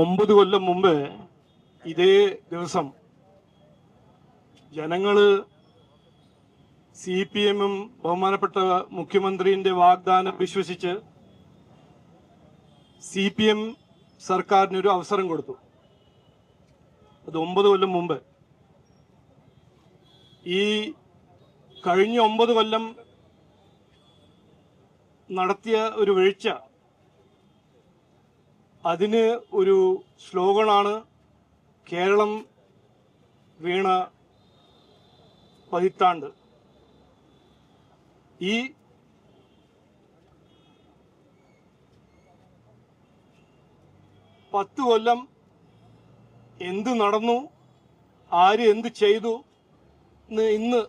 ഒമ്പത് കൊല്ലം മുമ്പ് ഇതേ ദിവസം ജനങ്ങൾ സി പി എമ്മും ബഹുമാനപ്പെട്ട മുഖ്യമന്ത്രിയുടെ വാഗ്ദാനം വിശ്വസിച്ച് സി പി എം സർക്കാരിനൊരു അവസരം കൊടുത്തു. അത് ഒമ്പത് കൊല്ലം മുമ്പ്. ഈ കഴിഞ്ഞ ഒമ്പത് കൊല്ലം നടത്തിയ ഒരു വീഴ്ച അതിന് ഒരു ശ്ലോകനാണ് കേരളം വീണ പതിറ്റാണ്ട്. ഈ പത്ത് കൊല്ലം എന്ത് നടന്നു ആര് എന്ത് ചെയ്തു ഇന്ന്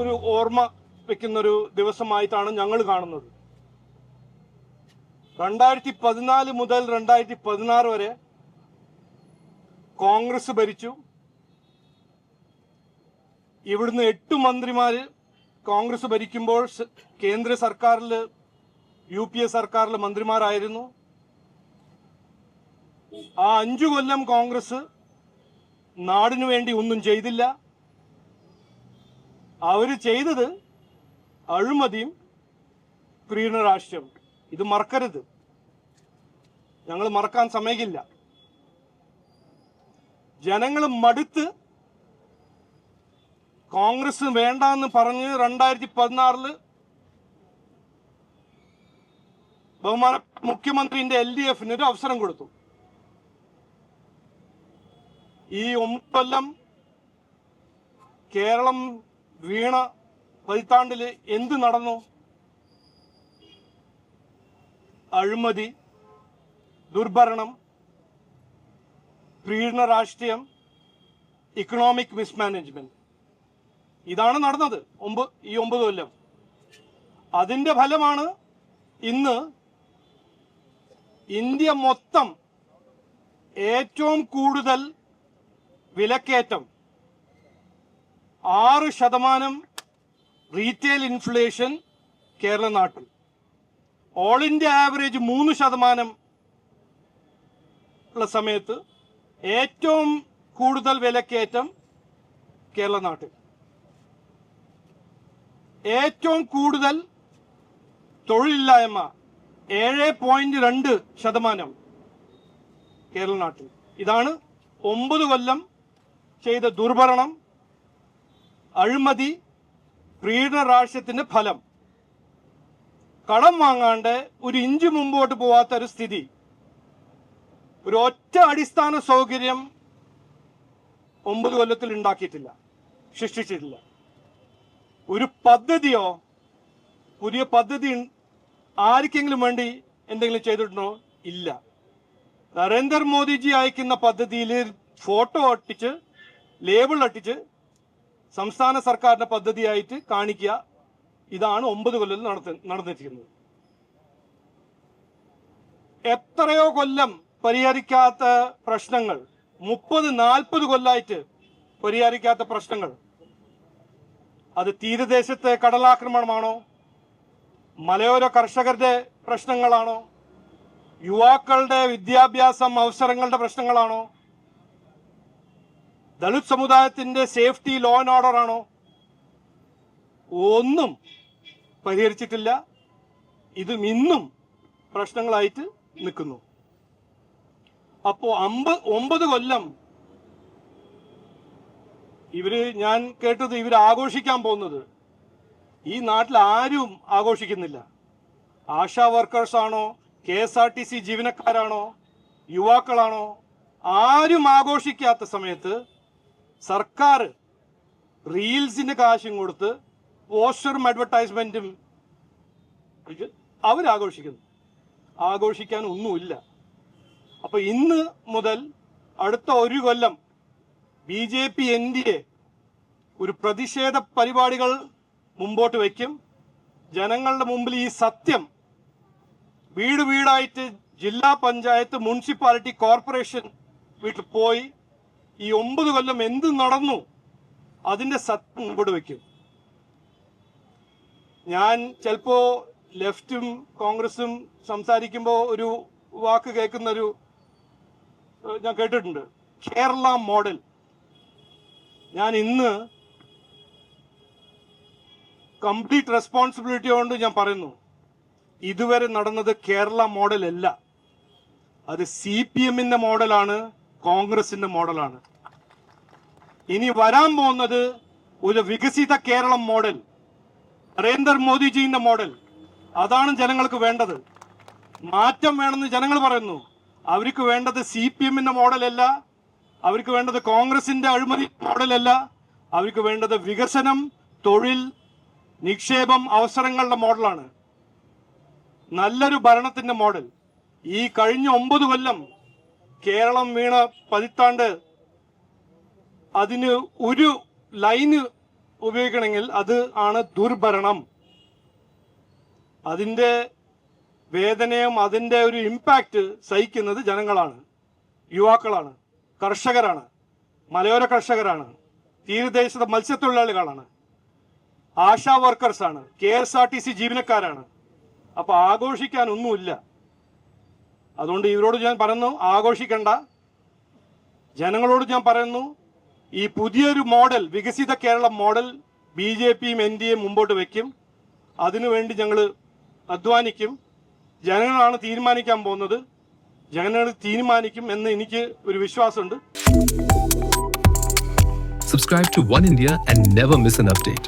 ഒരു ഓർമ്മ വെക്കുന്ന ഒരു ദിവസമായിട്ടാണ് ഞങ്ങൾ കാണുന്നത്. രണ്ടായിരത്തി പതിനാല് മുതൽ രണ്ടായിരത്തി പതിനാറ് വരെ കോൺഗ്രസ് ഭരിച്ചു. ഇവിടുന്ന് എട്ട് മന്ത്രിമാർ കോൺഗ്രസ് ഭരിക്കുമ്പോൾ കേന്ദ്ര സർക്കാരിൽ യു പി എ സർക്കാരിൽ മന്ത്രിമാരായിരുന്നു. ആ അഞ്ചു കൊല്ലം കോൺഗ്രസ് നാടിനു വേണ്ടി ഒന്നും ചെയ്തില്ല. അവർ ചെയ്തത് അഴിമതിയും പ്രീണ രാഷ്ട്രം ഇത് മറക്കരുത്. ഞങ്ങൾ മറക്കാൻ സമയമില്ല. ജനങ്ങൾ മടുത്ത് കോൺഗ്രസ് വേണ്ട എന്ന് പറഞ്ഞ് രണ്ടായിരത്തി പതിനാറിൽ ബഹുമാന മുഖ്യമന്ത്രിന്റെ എൽ ഡി എഫിന് ഒരു അവസരം കൊടുത്തു. ഈ ഒമ്പത് കേരളം വീണ പതിത്താണ്ടിൽ എന്ത് നടന്നു? അഴിമതി ദുർഭരണം പ്രീണ രാഷ്ട്രീയം ഇക്കണോമിക് മിസ്മാനേജ്മെന്റ് ഇതാണ് നടന്നത് ഒമ്പ ഈ ഒമ്പത് കൊല്ലം. അതിന്റെ ഫലമാണ് ഇന്ന് ഇന്ത്യ മൊത്തം ഏറ്റവും കൂടുതൽ വിലക്കയറ്റം. ആറ് ശതമാനം റീറ്റെയിൽ ഇൻഫ്ലേഷൻ കേരള നാട്ടിൽ. ഓൾ ഇന്ത്യ ആവറേജ് മൂന്ന് ശതമാനം ഉള്ള സമയത്ത് ഏറ്റവും കൂടുതൽ വിലക്കയറ്റം കേരള നാട്ടിൽ. ഏറ്റവും കൂടുതൽ തൊഴിലില്ലായ്മ ഏഴ് പോയിന്റ് രണ്ട് ശതമാനം കേരള നാട്ടിൽ. ഇതാണ് ഒമ്പത് കൊല്ലം ചെയ്ത ദുർഭരണം അഴിമതി പ്രീഡ രാഷ്ട്രത്തിന്റെ ഫലം. കടം വാങ്ങാണ്ട് ഒരു ഇഞ്ച് മുമ്പോട്ട് പോവാത്ത ഒരു സ്ഥിതി. ഒരു ഒറ്റ അടിസ്ഥാന സൗകര്യം ഒമ്പത് കൊല്ലത്തിൽ ഉണ്ടാക്കിയിട്ടില്ല സൃഷ്ടിച്ചിട്ടില്ല. ഒരു പദ്ധതിയോ പുതിയ പദ്ധതി ആർക്കെങ്കിലും വേണ്ടി എന്തെങ്കിലും ചെയ്തിട്ടുണ്ടോ? ഇല്ല. നരേന്ദ്രമോദിജി അയക്കുന്ന പദ്ധതിയിൽ ഫോട്ടോ ഒട്ടിച്ച് ലേബിൾ ഒട്ടിച്ച് സംസ്ഥാന സർക്കാരിന്റെ പദ്ധതിയായിട്ട് കാണിക്കുക ഇതാണ് ഒമ്പത് കൊല്ലം നടത്തി നടന്നിരിക്കുന്നത്. എത്രയോ കൊല്ലം പരിഹരിക്കാത്ത പ്രശ്നങ്ങൾ മുപ്പത് നാൽപ്പത് കൊല്ലായിട്ട് പരിഹരിക്കാത്ത പ്രശ്നങ്ങൾ. അത് തീരദേശത്തെ കടലാക്രമണമാണോ? മലയോര കർഷകരുടെ പ്രശ്നങ്ങളാണോ? യുവാക്കളുടെ വിദ്യാഭ്യാസം അവസരങ്ങളുടെ പ്രശ്നങ്ങളാണോ? ദളിത് സമുദായത്തിന്റെ സേഫ്റ്റി ലോ ആൻഡ് ഓർഡർ ആണോ? ഒന്നും പരിഹരിച്ചിട്ടില്ല. ഇതും ഇന്നും പ്രശ്നങ്ങളായിട്ട് നിൽക്കുന്നു. അപ്പോ അമ്പത് ഒമ്പത് കൊല്ലം ഇവർ ഞാൻ കേട്ടത് ഇവർ ആഘോഷിക്കാൻ പോകുന്നത്. ഈ നാട്ടിൽ ആരും ആഘോഷിക്കുന്നില്ല. ആശാ വർക്കേഴ്സ് ആണോ K S R T C ജീവനക്കാരാണോ യുവാക്കളാണോ ആരും ആഘോഷിക്കാത്ത സമയത്ത് സർക്കാർ റീൽസിന് കാശും കൊടുത്ത് പോസ്റ്ററും അഡ്വർടൈസ്മെന്റും അവരാഘോഷിക്കുന്നു. ആഘോഷിക്കാൻ ഒന്നുമില്ല. അപ്പൊ ഇന്ന് മുതൽ അടുത്ത ഒരു കൊല്ലം B J P N D A ഒരു പ്രതിഷേധ പരിപാടികൾ മുമ്പോട്ട് വയ്ക്കും. ജനങ്ങളുടെ മുമ്പിൽ ഈ സത്യം വീട് വീടായിട്ട് ജില്ലാ പഞ്ചായത്ത് മുനിസിപ്പാലിറ്റി കോർപ്പറേഷൻ വീട്ടിൽ പോയി ഈ ഒമ്പത് കൊല്ലം എന്ത് നടന്നു അതിന്റെ സത്യം മുമ്പോട്ട് വയ്ക്കും. ഞാൻ ചിലപ്പോ ലെഫ്റ്റും കോൺഗ്രസും സംസാരിക്കുമ്പോൾ ഒരു വാക്ക് കേൾക്കുന്ന ഒരു ഞാൻ കേട്ടിട്ടുണ്ട്. കേരള മോഡൽ. ഞാൻ ഇന്ന് കംപ്ലീറ്റ് റെസ്പോൺസിബിലിറ്റി കൊണ്ട് ഞാൻ പറയുന്നു. ഇതുവരെ നടന്നത് കേരള മോഡൽ അല്ല. അത് സി പി എമ്മിന്റെ മോഡലാണ് കോൺഗ്രസിന്റെ മോഡലാണ്. ഇനി വരാൻ പോകുന്നത് ഒരു വികസിത കേരളം മോഡൽ. നരേന്ദ്രമോദിജിന്റെ മോഡൽ. അതാണ് ജനങ്ങൾക്ക് വേണ്ടത്. മാറ്റം വേണമെന്ന് ജനങ്ങൾ പറയുന്നു. അവർക്ക് വേണ്ടത് സി പി എമ്മിന്റെ മോഡലല്ല. അവർക്ക് വേണ്ടത് കോൺഗ്രസിന്റെ അഴിമതി മോഡലല്ല. അവർക്ക് വേണ്ടത് വികസനം തൊഴിൽ നിക്ഷേപം അവസരങ്ങളുടെ മോഡലാണ്. നല്ലൊരു ഭരണത്തിന്റെ മോഡൽ. ഈ കഴിഞ്ഞ ഒമ്പത് കൊല്ലം കേരളം വീണ പതിത്താണ്ട് അതിന് ഒരു ലൈന് ഉപയോഗിക്കണമെങ്കിൽ അത് ആണ് ദുർഭരണം. അതിന്റെ വേദനയും അതിന്റെ ഒരു ഇമ്പാക്റ്റ് സഹിക്കുന്നത് ജനങ്ങളാണ് യുവാക്കളാണ് കർഷകരാണ് മലയോര കർഷകരാണ് തീരദേശ മത്സ്യത്തൊഴിലാളികളാണ് ASHA വർക്കേഴ്സാണ് K S R T C ജീവനക്കാരാണ്. അപ്പൊ ആഘോഷിക്കാനൊന്നുമില്ല. അതുകൊണ്ട് ഇവരോട് ഞാൻ പറയുന്നു ആഘോഷിക്കണ്ട. ജനങ്ങളോട് ഞാൻ പറയുന്നു ഈ പുതിയൊരു മോഡൽ വികസിത കേരളം മോഡൽ ബി ജെ പിയും എൻ ഡി എ മുമ്പോട്ട് വയ്ക്കും അതിനുവേണ്ടി ഞങ്ങൾ അധ്വാനിക്കും. ജനങ്ങളാണ് തീരുമാനിക്കാൻ പോകുന്നത്. ജനങ്ങൾ തീരുമാനിക്കും എന്ന് എനിക്ക് ഒരു വിശ്വാസമുണ്ട്. Subscribe to One India and never miss an update.